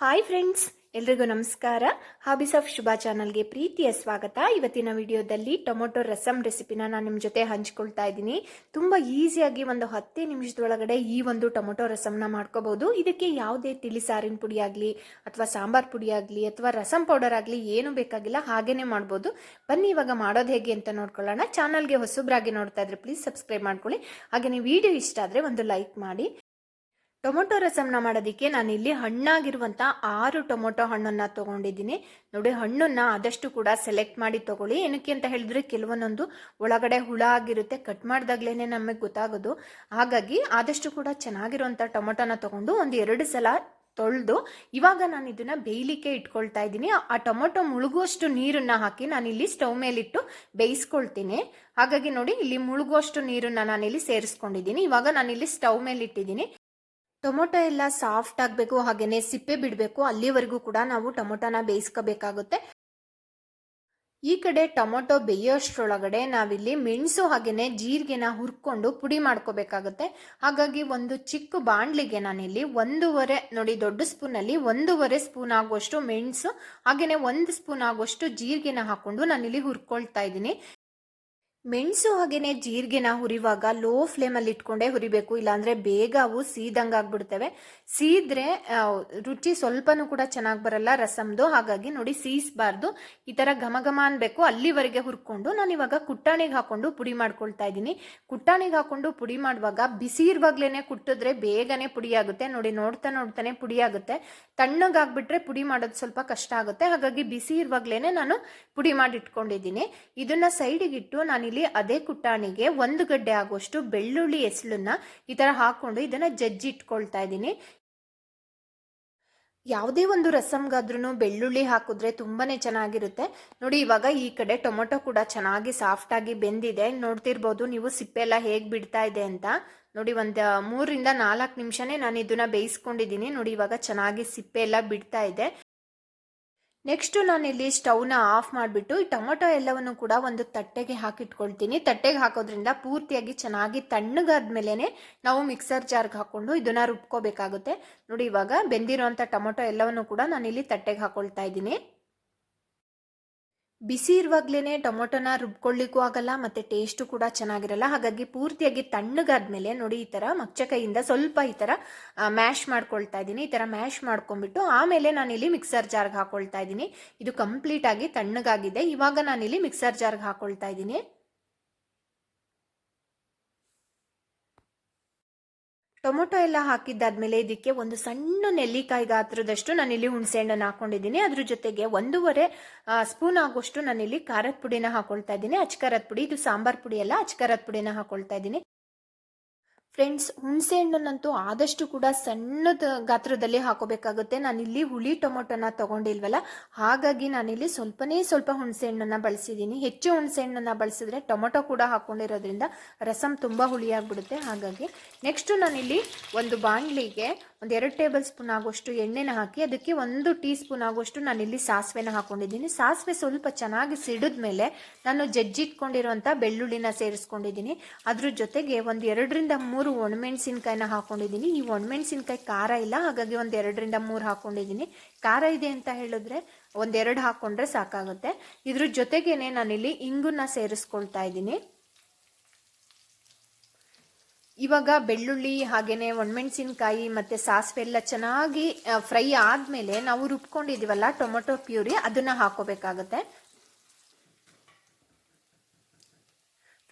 Hi friends, ಎಲ್ರಿಗೂ ನಮಸ್ಕಾರ. Hobbies of Shubha ಚಾನಲ್ಗೆ ಪ್ರೀತಿಯ ಸ್ವಾಗತ. ಇವತ್ತಿನ ವಿಡಿಯೋದಲ್ಲಿ ಟೊಮೊಟೊ ರಸಮ್ ರೆಸಿಪಿನ ನಾನು ನಿಮ್ಮ ಜೊತೆ ಹಂಚ್ಕೊಳ್ತಾ ಇದ್ದೀನಿ. ತುಂಬ ಈಸಿಯಾಗಿ ಒಂದು ಹತ್ತೇ ನಿಮಿಷದೊಳಗಡೆ ಈ ಒಂದು ಟೊಮೊಟೊ ರಸಮ್ನ ಮಾಡ್ಕೋಬಹುದು ಇದಕ್ಕೆ ಯಾವುದೇ ತಿಳಿ ಸಾರಿನ ಪುಡಿ ಆಗಲಿ, ಅಥವಾ ಸಾಂಬಾರ್ ಪುಡಿ ಆಗಲಿ, ಅಥವಾ ರಸಮ್ ಪೌಡರ್ ಆಗಲಿ ಏನು ಬೇಕಾಗಿಲ್ಲ ಹಾಗೇನೆ ಮಾಡ್ಬೋದು. ಬನ್ನಿ, ಇವಾಗ ಮಾಡೋದು ಹೇಗೆ ಅಂತ ನೋಡ್ಕೊಳ್ಳೋಣ. ಚಾನಲ್ಗೆ ಹೊಸಬ್ರಾಗಿ ನೋಡ್ತಾ ಇದ್ರೆ ಪ್ಲೀಸ್ ಸಬ್ಸ್ಕ್ರೈಬ್ ಮಾಡ್ಕೊಳ್ಳಿ. ಹಾಗೆ ನೀವು ವಿಡಿಯೋ ಇಷ್ಟ ಆದರೆ ಒಂದು ಲೈಕ್ ಮಾಡಿ. ಟೊಮೊಟೊ ರಸಮ್ನ ಮಾಡೋದಕ್ಕೆ ನಾನು ಇಲ್ಲಿ ಹಣ್ಣಾಗಿರುವಂಥ ಆರು ಟೊಮೊಟೊ ಹಣ್ಣನ್ನು ತೊಗೊಂಡಿದ್ದೀನಿ. ನೋಡಿ, ಹಣ್ಣನ್ನು ಆದಷ್ಟು ಕೂಡ ಸೆಲೆಕ್ಟ್ ಮಾಡಿ ತೊಗೊಳ್ಳಿ. ಏನಕ್ಕೆ ಅಂತ ಹೇಳಿದ್ರೆ ಕೆಲವೊಂದೊಂದು ಒಳಗಡೆ ಹುಳ ಆಗಿರುತ್ತೆ, ಕಟ್ ಮಾಡಿದಾಗ್ಲೇ ನಮಗೆ ಗೊತ್ತಾಗೋದು. ಹಾಗಾಗಿ ಆದಷ್ಟು ಕೂಡ ಚೆನ್ನಾಗಿರುವಂಥ ಟೊಮೊಟೊನ ತೊಗೊಂಡು ಒಂದು ಎರಡು ಸಲ ತೊಳೆದು ಇವಾಗ ನಾನು ಇದನ್ನ ಬೇಯಲಿಕ್ಕೆ ಇಟ್ಕೊಳ್ತಾ ಇದ್ದೀನಿ. ಆ ಟೊಮೊಟೊ ಮುಳುಗುವಷ್ಟು ನೀರನ್ನ ಹಾಕಿ ನಾನಿಲ್ಲಿ ಸ್ಟವ್ ಮೇಲಿಟ್ಟು ಬೇಯಿಸ್ಕೊಳ್ತೀನಿ. ಹಾಗಾಗಿ ನೋಡಿ, ಇಲ್ಲಿ ಮುಳುಗುವಷ್ಟು ನೀರನ್ನ ನಾನಿಲ್ಲಿ ಸೇರಿಸ್ಕೊಂಡಿದ್ದೀನಿ. ಇವಾಗ ನಾನಿಲ್ಲಿ ಸ್ಟವ್ ಮೇಲೆ ಇಟ್ಟಿದ್ದೀನಿ ಟೊಮೊಟೊ ಎಲ್ಲ ಸಾಫ್ಟ್ ಆಗಬೇಕು ಹಾಗೆಯೇ ಸಿಪ್ಪೆ ಬಿಡಬೇಕು, ಅಲ್ಲಿವರೆಗೂ ಕೂಡ ನಾವು ಟೊಮೊಟೊನ ಬೇಯಿಸ್ಕೋಬೇಕಾಗುತ್ತೆ. ಈ ಕಡೆ ಟೊಮೊಟೊ ಬೇಯೋಷ್ಟ್ರೊಳಗಡೆ ನಾವಿಲ್ಲಿ ಮೆಣಸು ಹಾಗೆಯೇ ಜೀರಿಗೆನ ಹುರ್ಕೊಂಡು ಪುಡಿ ಮಾಡ್ಕೋಬೇಕಾಗುತ್ತೆ. ಹಾಗಾಗಿ ಒಂದು ಚಿಕ್ಕ ಬಾಣಲಿಗೆ ನಾನಿಲ್ಲಿ ಒಂದೂವರೆ, ನೋಡಿ ದೊಡ್ಡ ಸ್ಪೂನಲ್ಲಿ ಒಂದೂವರೆ ಸ್ಪೂನ್ ಆಗುವಷ್ಟು ಮೆಣಸು ಹಾಗೆಯೇ ಒಂದು ಸ್ಪೂನ್ ಆಗುವಷ್ಟು ಜೀರಿಗೆನ ಹಾಕೊಂಡು ನಾನಿಲ್ಲಿ ಹುರ್ಕೊಳ್ತಾ ಇದ್ದೀನಿ. ಮೆಣಸು ಹಾಗೆಯೇ ಜೀರಿಗೆನ ಹುರಿವಾಗ ಲೋ ಫ್ಲೇಮಲ್ಲಿ ಇಟ್ಕೊಂಡೇ ಹುರಿಬೇಕು, ಇಲ್ಲಾಂದರೆ ಬೇಗ ಅವು ಸೀದಂಗೆ ಆಗ್ಬಿಡ್ತವೆ. ಸೀದ್ರೆ ರುಚಿ ಸ್ವಲ್ಪನೂ ಕೂಡ ಚೆನ್ನಾಗಿ ಬರಲ್ಲ ರಸಮ್ದು. ಹಾಗಾಗಿ ನೋಡಿ ಸೀಸ್ಬಾರ್ದು. ಈ ಥರ ಘಮ ಘಮ ಅನ್ಬೇಕು. ಅಲ್ಲಿವರೆಗೆ ಹುರ್ಕೊಂಡು ನಾನು ಇವಾಗ ಕುಟ್ಟಾಣಿಗೆ ಹಾಕೊಂಡು ಪುಡಿ ಮಾಡ್ಕೊಳ್ತಾ ಇದ್ದೀನಿ. ಕುಟ್ಟಾಣಿಗೆ ಹಾಕೊಂಡು ಪುಡಿ ಮಾಡುವಾಗ ಬಿಸಿ ಇರುವಾಗ್ಲೇ ಕುಟ್ಟಿದ್ರೆ ಬೇಗನೆ ಪುಡಿ ಆಗುತ್ತೆ. ನೋಡಿ ನೋಡ್ತಾ ನೋಡ್ತಾನೆ ಪುಡಿ ಆಗುತ್ತೆ. ತಣ್ಣಗಾಗ್ಬಿಟ್ರೆ ಪುಡಿ ಮಾಡೋದು ಸ್ವಲ್ಪ ಕಷ್ಟ ಆಗುತ್ತೆ. ಹಾಗಾಗಿ ಬಿಸಿ ಇರುವಾಗ್ಲೇ ನಾನು ಪುಡಿ ಮಾಡಿ ಇಟ್ಕೊಂಡಿದ್ದೀನಿ ಇದನ್ನ ಸೈಡಿಗಿಟ್ಟು ನಾನಿಲ್ಲಿ ಅದೇ ಕುಟಾಣಿಗೆ ಒಂದು ಗಡ್ಡೆ ಆಗುವಷ್ಟು ಬೆಳ್ಳುಳ್ಳಿ ಎಸಳನ್ನ ಈ ತರ ಹಾಕೊಂಡು ಇದನ್ನ ಜಜ್ಜಿ ಇಟ್ಕೊಳ್ತಾ ಇದ್ದೀನಿ. ಯಾವುದೇ ಒಂದು ರಸಮ್ಗಾದ್ರೂ ಬೆಳ್ಳುಳ್ಳಿ ಹಾಕಿದ್ರೆ ತುಂಬಾನೇ ಚೆನ್ನಾಗಿರುತ್ತೆ. ನೋಡಿ, ಇವಾಗ ಈ ಕಡೆ ಟೊಮೊಟೊ ಕೂಡ ಚೆನ್ನಾಗಿ ಸಾಫ್ಟ್ ಆಗಿ ಬೆಂದಿದೆ. ನೋಡ್ತಿರ್ಬೋದು, ನೀವು ಸಿಪ್ಪೆ ಎಲ್ಲ ಹೇಗ್ ಬಿಡ್ತಾ ಇದೆ ಅಂತ. ನೋಡಿ, ಒಂದ್, ಮೂರರಿಂದ ನಾಲ್ಕು ನಿಮಿಷನೇ ನಾನು ಇದನ್ನ ಬೇಯಿಸ್ಕೊಂಡಿದ್ದೀನಿ. ನೋಡಿ, ಇವಾಗ ಚೆನ್ನಾಗಿ ಸಿಪ್ಪೆ ಎಲ್ಲ ಬಿಡ್ತಾ ಇದೆ. ನೆಕ್ಸ್ಟು ನಾನಿಲ್ಲಿ ಸ್ಟವ್ನ ಆಫ್ ಮಾಡಿಬಿಟ್ಟು ಈ ಟೊಮೊಟೊ ಎಲ್ಲವನ್ನು ಕೂಡ ಒಂದು ತಟ್ಟೆಗೆ ಹಾಕಿಟ್ಕೊಳ್ತೀನಿ. ತಟ್ಟೆಗೆ ಹಾಕೋದ್ರಿಂದ ಪೂರ್ತಿಯಾಗಿ ಚೆನ್ನಾಗಿ ತಣ್ಣಗಾದ್ಮೇಲೇ ನಾವು ಮಿಕ್ಸರ್ ಜಾರ್ಗೆ ಹಾಕ್ಕೊಂಡು ಇದನ್ನ ರುಬ್ಕೋಬೇಕಾಗುತ್ತೆ. ನೋಡಿ ಇವಾಗ ಬೆಂದಿರೋಂಥ ಟೊಮೊಟೊ ಎಲ್ಲವನ್ನು ಕೂಡ ನಾನಿಲ್ಲಿ ತಟ್ಟೆಗೆ ಹಾಕೊಳ್ತಾ ಇದ್ದೀನಿ. ಬಿಸಿ ಇರುವಾಗಲೇ ಟೊಮೊಟೊನ ರುಬ್ಕೊಳ್ಳಿಕ್ಕೂ ಆಗಲ್ಲ, ಮತ್ತು ಟೇಸ್ಟು ಕೂಡ ಚೆನ್ನಾಗಿರಲ್ಲ. ಹಾಗಾಗಿ ಪೂರ್ತಿಯಾಗಿ ತಣ್ಣಗಾದ್ಮೇಲೆ ನೋಡಿ ಈ ಥರ ಮಚ್ಚ ಕೈಯಿಂದ ಸ್ವಲ್ಪ ಈ ಥರ ಮ್ಯಾಶ್ ಮಾಡ್ಕೊಳ್ತಾ ಇದ್ದೀನಿ. ಈ ಥರ ಮ್ಯಾಶ್ ಮಾಡ್ಕೊಂಡ್ಬಿಟ್ಟು ಆಮೇಲೆ ನಾನಿಲ್ಲಿ ಮಿಕ್ಸರ್ ಜಾರ್ಗೆ ಹಾಕೊಳ್ತಾ ಇದ್ದೀನಿ. ಇದು ಕಂಪ್ಲೀಟಾಗಿ ತಣ್ಣಗಾಗಿದೆ. ಇವಾಗ ನಾನಿಲ್ಲಿ ಮಿಕ್ಸರ್ ಜಾರ್ಗೆ ಹಾಕೊಳ್ತಾ ಇದ್ದೀನಿ. ಟೊಮೊಟೊ ಎಲ್ಲ ಹಾಕಿದ್ದಾದ್ಮೇಲೆ ಇದಕ್ಕೆ ಒಂದು ಸಣ್ಣ ನೆಲ್ಲಿಕಾಯಿ ಗಾತ್ರದಷ್ಟು ನಾನಿಲ್ಲಿ ಹುಣಸೆಹಣ್ಣನ್ನು ಹಾಕೊಂಡಿದ್ದೀನಿ. ಅದ್ರ ಜೊತೆಗೆ ಒಂದೂವರೆ ಸ್ಪೂನ್ ಆಗುವಷ್ಟು ನಾನಿಲ್ಲಿ ಖಾರದ ಪುಡಿನ ಹಾಕೊಳ್ತಾ ಇದ್ದೀನಿ. ಅಚ್ಕಾರದ ಪುಡಿ, ಇದು ಸಾಂಬಾರ್ ಪುಡಿ ಅಲ್ಲ ಅಚ್ಕಾರದ ಪುಡಿನ ಹಾಕೊಳ್ತಾ ಇದ್ದೀನಿ. ಫ್ರೆಂಡ್ಸ್ ಹುಣಸೆ ಹಣ್ಣನ್ನಂತೂ ಆದಷ್ಟು ಕೂಡ ಸಣ್ಣದ ಗಾತ್ರದಲ್ಲಿ ಹಾಕೋಬೇಕಾಗುತ್ತೆ. ನಾನಿಲ್ಲಿ ಹುಳಿ ಟೊಮೊಟೊನ ತಗೊಂಡಿಲ್ವಲ್ಲ, ಹಾಗಾಗಿ ನಾನಿಲ್ಲಿ ಸ್ವಲ್ಪನೇ ಸ್ವಲ್ಪ ಹುಣಸೆ ಹಣ್ಣನ್ನು ಬಳಸಿದ್ದೀನಿ. ಹೆಚ್ಚು ಹುಣಸೆ ಹಣ್ಣನ್ನು ಬಳಸಿದ್ರೆ ಟೊಮೊಟೊ ಕೂಡ ಹಾಕೊಂಡಿರೋದ್ರಿಂದ ರಸಮ್ ತುಂಬ ಹುಳಿಯಾಗ್ಬಿಡುತ್ತೆ. ಹಾಗಾಗಿ ನೆಕ್ಸ್ಟು ನಾನಿಲ್ಲಿ ಒಂದು ಬಾಣಲಿಗೆ ಒಂದು ಎರಡು ಟೇಬಲ್ ಸ್ಪೂನ್ ಆಗೋಷ್ಟು ಎಣ್ಣೆನ ಹಾಕಿ, ಅದಕ್ಕೆ ಒಂದು ಟೀ ಸ್ಪೂನ್ ಆಗುವಷ್ಟು ನಾನಿಲ್ಲಿ ಸಾಸಿವೆನ ಹಾಕೊಂಡಿದ್ದೀನಿ. ಸಾಸಿವೆ ಸ್ವಲ್ಪ ಚೆನ್ನಾಗಿ ಸಿಡಿದ ಮೇಲೆ ನಾನು ಜಜ್ಜಿಟ್ಕೊಂಡಿರುವಂಥ ಬೆಳ್ಳುಳ್ಳಿನ ಸೇರಿಸ್ಕೊಂಡಿದ್ದೀನಿ. ಅದ್ರ ಜೊತೆಗೆ ಒಂದು ಎರಡರಿಂದ ಮೂರು ಒಣಮೆಣಸಿನ್ಕಾಯಿನ ಹಾಕೊಂಡಿದ್ದೀನಿ. ಈ ಒಣಮೆಣಸಿನ್ಕಾಯಿ ಖಾರ ಇಲ್ಲ. ಹಾಗಾಗಿ ಒಂದು ಎರಡರಿಂದ ಮೂರು ಹಾಕೊಂಡಿದ್ದೀನಿ. ಖಾರ ಇದೆ ಅಂತ ಹೇಳಿದ್ರೆ ಒಂದೆರಡು ಹಾಕೊಂಡ್ರೆ ಸಾಕಾಗುತ್ತೆ. ಇದ್ರ ಜೊತೆಗೇನೆ ನಾನಿಲ್ಲಿ ಇಂಗುನ್ನ ಸೇರಿಸ್ಕೊಳ್ತಾ ಇದ್ದೀನಿ. ಇವಾಗ ಬೆಳ್ಳುಳ್ಳಿ ಹಾಗೆಯೇ ಒಣಮೆಣಸಿನಕಾಯಿ ಮತ್ತು ಸಾಸಿವೆ ಎಲ್ಲ ಚೆನ್ನಾಗಿ ಫ್ರೈ ಆದಮೇಲೆ ನಾವು ರುಬ್ಕೊಂಡಿದ್ದೀವಲ್ಲ ಟೊಮೊಟೊ ಪ್ಯೂರಿ, ಅದನ್ನು ಹಾಕೋಬೇಕಾಗತ್ತೆ.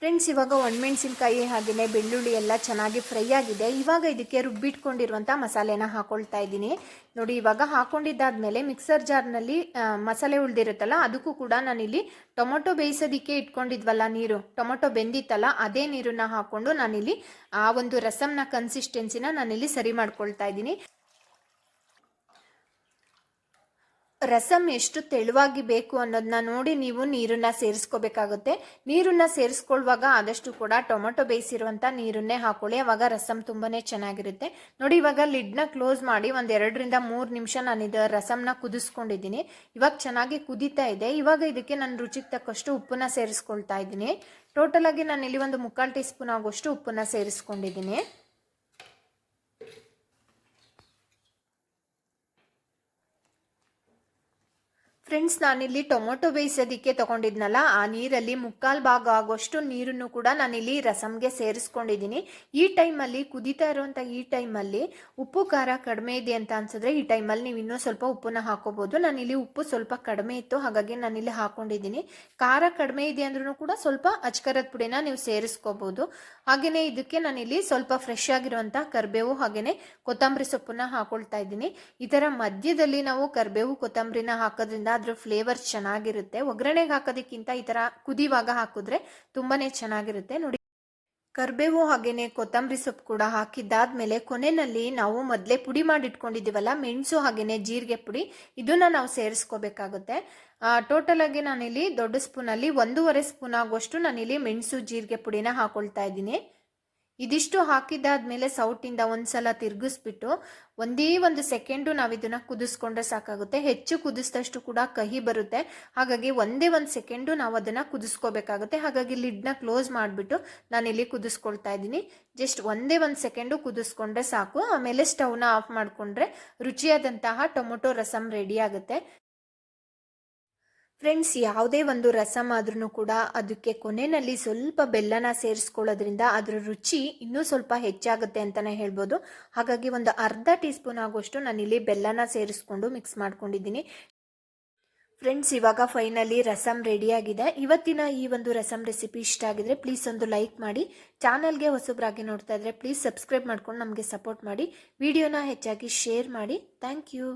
ಫ್ರೆಂಡ್ಸ್ ಇವಾಗ ಒಣಮೆಣಸಿನ್ಕಾಯಿ ಹಾಗೆಯೇ ಬೆಳ್ಳುಳ್ಳಿ ಎಲ್ಲ ಚೆನ್ನಾಗಿ ಫ್ರೈ ಆಗಿದೆ. ಇವಾಗ ಇದಕ್ಕೆ ರುಬ್ಬಿಟ್ಕೊಂಡಿರುವಂಥ ಮಸಾಲೆನ ಹಾಕೊಳ್ತಾ ಇದ್ದೀನಿ. ನೋಡಿ, ಇವಾಗ ಹಾಕೊಂಡಿದ್ದಾದ್ಮೇಲೆ ಮಿಕ್ಸರ್ ಜಾರ್ನಲ್ಲಿ ಮಸಾಲೆ ಉಳಿದಿರುತ್ತಲ್ಲ, ಅದಕ್ಕೂ ಕೂಡ ನಾನಿಲ್ಲಿ ಟೊಮೊಟೊ ಬೇಯಿಸೋದಕ್ಕೆ ಇಟ್ಕೊಂಡಿದ್ವಲ್ಲ ನೀರು. ಟೊಮೊಟೊ ಬೆಂದಿತ್ತಲ್ಲ, ಅದೇ ನೀರನ್ನ ಹಾಕೊಂಡು ನಾನಿಲ್ಲಿ ಆ ಒಂದು ರಸಮ್ನ ಕನ್ಸಿಸ್ಟೆನ್ಸಿನ ನಾನಿಲ್ಲಿ ಸರಿ ಮಾಡ್ಕೊಳ್ತಾ ಇದ್ದೀನಿ. ರಸಮ್ ಎಷ್ಟು ತೆಳುವಾಗಿ ಬೇಕು ಅನ್ನೋದನ್ನ ನೋಡಿ ನೀವು ನೀರನ್ನ ಸೇರಿಸ್ಕೋಬೇಕಾಗುತ್ತೆ. ನೀರನ್ನ ಸೇರಿಸ್ಕೊಳ್ಳುವಾಗ ಆದಷ್ಟು ಕೂಡ ಟೊಮೊಟೊ ಬೇಯಿಸಿರುವಂಥ ನೀರನ್ನೇ ಹಾಕೊಳ್ಳಿ. ಅವಾಗ ರಸಮ್ ತುಂಬಾನೇ ಚೆನ್ನಾಗಿರುತ್ತೆ. ನೋಡಿ, ಇವಾಗ ಲಿಡ್ನ ಕ್ಲೋಸ್ ಮಾಡಿ ಒಂದು ಎರಡರಿಂದ ಮೂರು ನಿಮಿಷ ನಾನು ಇದು ರಸಂನ ಕುದಿಸ್ಕೊಂಡಿದ್ದೀನಿ. ಇವಾಗ ಚೆನ್ನಾಗಿ ಕುದೀತಾ ಇದೆ. ಇವಾಗ ಇದಕ್ಕೆ ನಾನು ರುಚಿಗೆ ತಕ್ಕಷ್ಟು ಉಪ್ಪನ್ನ ಸೇರಿಸ್ಕೊಳ್ತಾ ಇದ್ದೀನಿ. ಟೋಟಲ್ ಆಗಿ ನಾನು ಇಲ್ಲಿ ಒಂದು ಮುಕ್ಕಾಲು ಟೀ ಸ್ಪೂನ್ ಆಗುವಷ್ಟು ಉಪ್ಪನ್ನ ಸೇರಿಸ್ಕೊಂಡಿದ್ದೀನಿ. ಫ್ರೆಂಡ್ಸ್, ನಾನಿಲ್ಲಿ ಟೊಮೊಟೊ ಬೇಯಿಸೋದಕ್ಕೆ ತಗೊಂಡಿದ್ನಲ್ಲ, ಆ ನೀರಲ್ಲಿ ಮುಕ್ಕಾಲು ಭಾಗ ಆಗುವಷ್ಟು ನೀರನ್ನು ಕೂಡ ನಾನಿಲ್ಲಿ ರಸಮ್ಗೆ ಸೇರಿಸ್ಕೊಂಡಿದ್ದೀನಿ. ಈ ಟೈಮಲ್ಲಿ, ಕುದೀತಾ ಇರುವಂಥ ಈ ಟೈಮಲ್ಲಿ ಉಪ್ಪು ಖಾರ ಕಡಿಮೆ ಇದೆ ಅಂತ ಅನ್ಸಿದ್ರೆ, ಈ ಟೈಮಲ್ಲಿ ನೀವು ಇನ್ನೂ ಸ್ವಲ್ಪ ಉಪ್ಪನ್ನ ಹಾಕೋಬೋದು. ನಾನಿಲ್ಲಿ ಉಪ್ಪು ಸ್ವಲ್ಪ ಕಡಿಮೆ ಇತ್ತು, ಹಾಗಾಗಿ ನಾನಿಲ್ಲಿ ಹಾಕ್ಕೊಂಡಿದ್ದೀನಿ ಖಾರ ಕಡಿಮೆ ಇದೆ ಅಂದ್ರೂ ಕೂಡ ಸ್ವಲ್ಪ ಅಚ್ಕರದ ಪುಡಿನ ನೀವು ಸೇರಿಸ್ಕೋಬೋದು. ಹಾಗೆಯೇ ಇದಕ್ಕೆ ನಾನಿಲ್ಲಿ ಸ್ವಲ್ಪ ಫ್ರೆಶ್ ಆಗಿರುವಂಥ ಕರಿಬೇವು ಹಾಗೆಯೇ ಕೊತ್ತಂಬರಿ ಸೊಪ್ಪನ್ನ ಹಾಕೊಳ್ತಾ ಇದ್ದೀನಿ. ಈ ಮಧ್ಯದಲ್ಲಿ ನಾವು ಕರಿಬೇವು, ಕೊತ್ತಂಬರಿನ ಹಾಕೋದ್ರಿಂದ ಅದ್ರ ಫ್ಲೇವರ್ ಚೆನ್ನಾಗಿರುತ್ತೆ. ಒಗ್ಗರಣೆಗೆ ಹಾಕೋದಕ್ಕಿಂತ ಈ ಥರ ಕುದಿವಾಗ ಹಾಕಿದ್ರೆ ತುಂಬಾನೇ ಚೆನ್ನಾಗಿರುತ್ತೆ. ನೋಡಿ, ಕರಿಬೇವು ಹಾಗೇನೆ ಕೊತ್ತಂಬರಿ ಸೊಪ್ಪು ಕೂಡ ಹಾಕಿದ್ದಾದ್ಮೇಲೆ ಕೊನೆಯಲ್ಲಿ ನಾವು ಮೊದಲೇ ಪುಡಿ ಮಾಡಿ ಇಟ್ಕೊಂಡಿದ್ದೀವಲ್ಲ ಮೆಣಸು ಹಾಗೇನೆ ಜೀರಿಗೆ ಪುಡಿ, ಇದನ್ನ ನಾವು ಸೇರಿಸ್ಕೋಬೇಕಾಗುತ್ತೆ. ಟೋಟಲ್ ಆಗಿ ನಾನಿಲ್ಲಿ ದೊಡ್ಡ ಸ್ಪೂನಲ್ಲಿ ಒಂದೂವರೆ ಸ್ಪೂನ್ ಆಗುವಷ್ಟು ನಾನಿಲ್ಲಿ ಮೆಣಸು, ಜೀರಿಗೆ ಪುಡಿನ ಹಾಕೊಳ್ತಾ ಇದ್ದೀನಿ. ಇದಿಷ್ಟು ಹಾಕಿದ್ದಾದ್ಮೇಲೆ ಸೌಟಿಂದ ಒಂದ್ಸಲ ತಿರುಗಿಸ್ಬಿಟ್ಟು ಒಂದೇ ಒಂದು ಸೆಕೆಂಡು ನಾವು ಇದನ್ನ ಕುದಿಸ್ಕೊಂಡ್ರೆ ಸಾಕಾಗುತ್ತೆ. ಹೆಚ್ಚು ಕುದಿಸಿದಷ್ಟು ಕೂಡ ಕಹಿ ಬರುತ್ತೆ. ಹಾಗಾಗಿ ಒಂದೇ ಒಂದು ಸೆಕೆಂಡು ನಾವು ಅದನ್ನ ಕುದಿಸ್ಕೋಬೇಕಾಗುತ್ತೆ. ಹಾಗಾಗಿ ಲಿಡ್ನ ಕ್ಲೋಸ್ ಮಾಡಿಬಿಟ್ಟು ಇಲ್ಲಿ ಕುದಿಸ್ಕೊಳ್ತಾ ಇದ್ದೀನಿ. ಜಸ್ಟ್ ಒಂದೇ ಒಂದು ಸೆಕೆಂಡು ಕುದಿಸ್ಕೊಂಡ್ರೆ ಸಾಕು. ಆಮೇಲೆ ಸ್ಟವ್ನ ಆಫ್ ಮಾಡಿಕೊಂಡ್ರೆ ರುಚಿಯಾದಂತಹ ಟೊಮೊಟೊ ರಸಮ್ ರೆಡಿ ಆಗುತ್ತೆ. ಫ್ರೆಂಡ್ಸ್ ಯಾವುದೇ ಒಂದು ರಸಮ್ ಆದ್ರೂ ಕೂಡ ಅದಕ್ಕೆ ಕೊನೆಯಲ್ಲಿ ಸ್ವಲ್ಪ ಬೆಲ್ಲನ ಸೇರಿಸ್ಕೊಳ್ಳೋದ್ರಿಂದ ಅದರ ರುಚಿ ಇನ್ನೂ ಸ್ವಲ್ಪ ಹೆಚ್ಚಾಗುತ್ತೆ ಅಂತಲೇ ಹೇಳ್ಬೋದು. ಹಾಗಾಗಿ ಒಂದು ಅರ್ಧ ಟೀ ಸ್ಪೂನ್ ಆಗುವಷ್ಟು ನಾನಿಲ್ಲಿ ಬೆಲ್ಲನ ಸೇರಿಸ್ಕೊಂಡು ಮಿಕ್ಸ್ ಮಾಡ್ಕೊಂಡಿದ್ದೀನಿ. ಫ್ರೆಂಡ್ಸ್ ಇವಾಗ ಫೈನಲಿ ರಸಮ್ ರೆಡಿಯಾಗಿದೆ ಇವತ್ತಿನ ಈ ಒಂದು ರಸಮ್ ರೆಸಿಪಿ ಇಷ್ಟ ಆಗಿದ್ರೆ ಪ್ಲೀಸ್ ಒಂದು ಲೈಕ್ ಮಾಡಿ. ಚಾನಲ್ಗೆ ಹೊಸಬ್ರಾಗಿ ನೋಡ್ತಾ ಇದ್ರೆ ಪ್ಲೀಸ್ ಸಬ್ಸ್ಕ್ರೈಬ್ ಮಾಡ್ಕೊಂಡು ನಮಗೆ ಸಪೋರ್ಟ್ ಮಾಡಿ. ವಿಡಿಯೋನ ಹೆಚ್ಚಾಗಿ ಶೇರ್ ಮಾಡಿ. Thank you